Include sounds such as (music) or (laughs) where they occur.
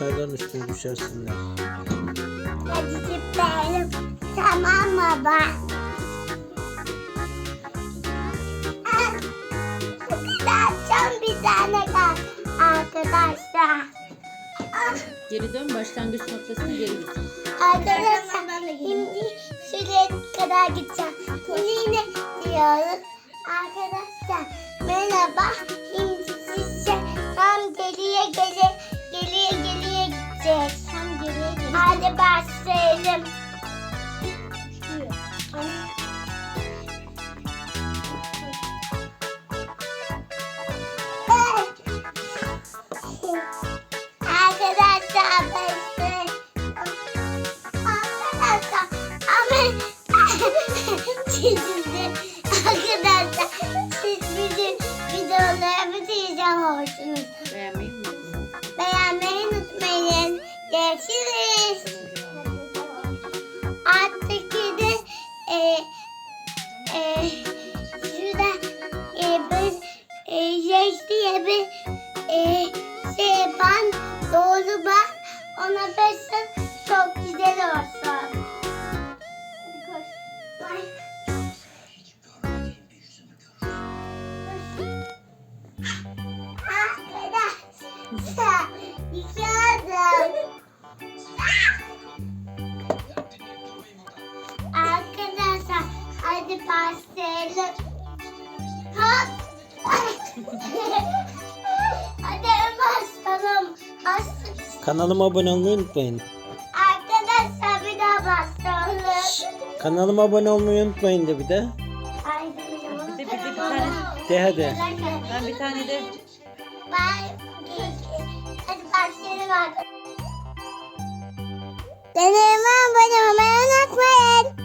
kaldı. Çayların üstüne düşersinler. Hadi zıplayalım. Tamam baba? Ah, Bu kadar son bir tane kaldı. Arkadaşlar. Ah, Geri dön, başlangıç noktasına geri git. Arkadaşlar şimdi şuraya kadar gideceğim. Şimdi yine diyoruz. Arkadaşlar merhaba. Hadi başlayalım. Arkadaşlar başlayalım. Arkadaşlar ama çizildi. Arkadaşlar siz bizim videolarımızı izliyorsunuz. Beğenmeyi e, şey diye bir e, şey yapan doğru bak ona basın çok güzel olsun. Bye. Arkadaşlar hadi başlayalım. (laughs) Başlayalım. Başlayalım. Kanalıma abone olmayı unutmayın. Arkadaşlar bir daha başlayalım. Kanalıma abone olmayı unutmayın de bir de. Ay, Bir de bir de bir tane. De hadi. Ben bir tane de Bye. Hadi başlayalım artık. Deneyime abone olmayı unutmayın.